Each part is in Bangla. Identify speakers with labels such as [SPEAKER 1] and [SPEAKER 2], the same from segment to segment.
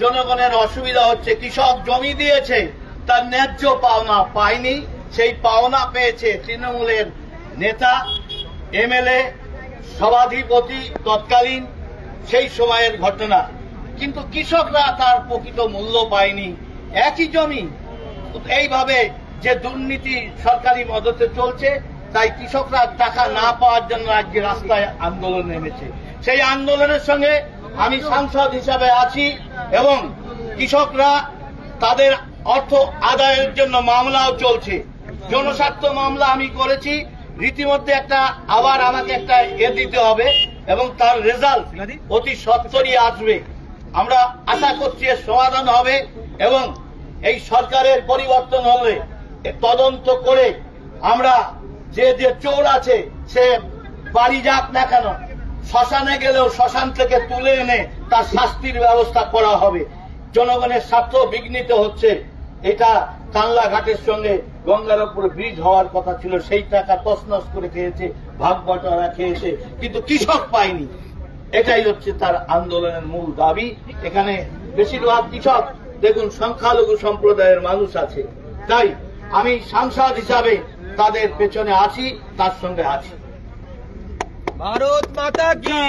[SPEAKER 1] জনগণের অসুবিধা হচ্ছে, কৃষক জমি দিয়েছে, তার ন্যায্য পাওনা পায়নি, সেই পাওনা পেয়েছে তৃণমূলের নেতা, এমএলএ, সভাধিপতি তৎকালীন, সেই সময়ের ঘটনা। কিন্তু কৃষকরা তার প্রকৃত মূল্য পায়নি। একই জমি, এইভাবে যে দুর্নীতি সরকারি মদতে চলছে, তাই কৃষকরা টাকা না পাওয়ার জন্য আজকে রাস্তায় আন্দোলন নেমেছে। সেই আন্দোলনের সঙ্গে আমি সাংসদ হিসাবে আছি। এবং কৃষকরা তাদের অর্থ আদায়ের জন্য মামলাও চলছে। জনস্বার্থ মামলা আমি করেছি। রীতিমধ্যে একটা আবার আমাকে একটা এ দিতে হবে এবং তার রেজাল্ট অতি সত্তরই আসবে। আমরা আশা করছি এর সমাধান হবে এবং এই সরকারের পরিবর্তন হলে তদন্ত করে আমরা যে যে চোর আছে সে বাড়ি যাক না কেন। শ্মশানে গেলেও শ্মশান থেকে তুলে এনে তার শাস্তির ব্যবস্থা করা হবে। জনগণের স্বার্থ বিঘ্নিত হচ্ছে। এটা কানলা ঘাটের সঙ্গে গঙ্গার উপর ব্রিজ হওয়ার কথা ছিল, সেই টাকা তছনছ করে খেয়েছে, ভাগ বটরা খেয়েছে, কিন্তু কৃষক পায়নি। এটাই হচ্ছে তার আন্দোলনের মূল দাবি। এখানে বেশিরভাগ কৃষক, দেখুন, সংখ্যালঘু সম্প্রদায়ের মানুষ আছে। তাই আমি সাংসদ হিসাবে তাদের পেছনে আছি, তার সঙ্গে আছি।
[SPEAKER 2] ভারত মাতা কি?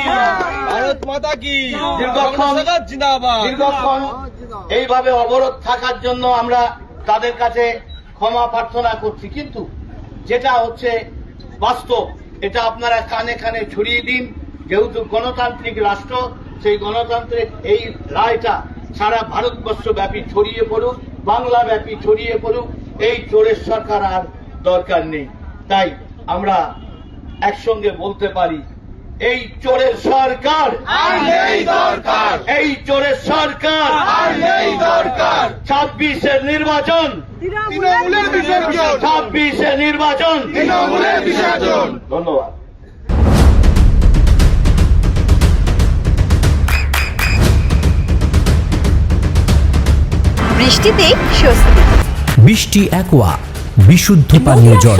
[SPEAKER 2] ভারত মাতা কি?
[SPEAKER 1] দীর্ঘক্ষণ-
[SPEAKER 2] জিন্দাবাদ।
[SPEAKER 1] দীর্ঘক্ষণ এইভাবে অবরোধ থাকার জন্য আমরা তাদের কাছে ক্ষমা প্রার্থনা করছি। কিন্তু যেটা হচ্ছে বাস্তব এটা আপনারা কানে কানে ছড়িয়ে দিন। যেহেতু গণতান্ত্রিক রাষ্ট্র সেই গণতান্ত্রিক এই রায়টা সারা ভারতবর্ষ ব্যাপী ছড়িয়ে পড়ুক বাংলা ব্যাপী ছড়িয়ে পড়ুক এই চোরের সরকার আর দরকার নেই। তাই আমরা একসঙ্গে বলতে পারি এই চোরের সরকার।
[SPEAKER 2] দরকার।
[SPEAKER 1] এই চোরের সরকার।
[SPEAKER 2] দরকার।
[SPEAKER 1] ছাব্বিশের নির্বাচন।
[SPEAKER 2] তৃণমূলের বিসর্জন।
[SPEAKER 1] ছাব্বিশে নির্বাচন। ধন্যবাদ।
[SPEAKER 3] বৃষ্টিতে স্বস্তি।
[SPEAKER 4] বৃষ্টি অ্যাকোয়া বিশুদ্ধ পানীয় জল।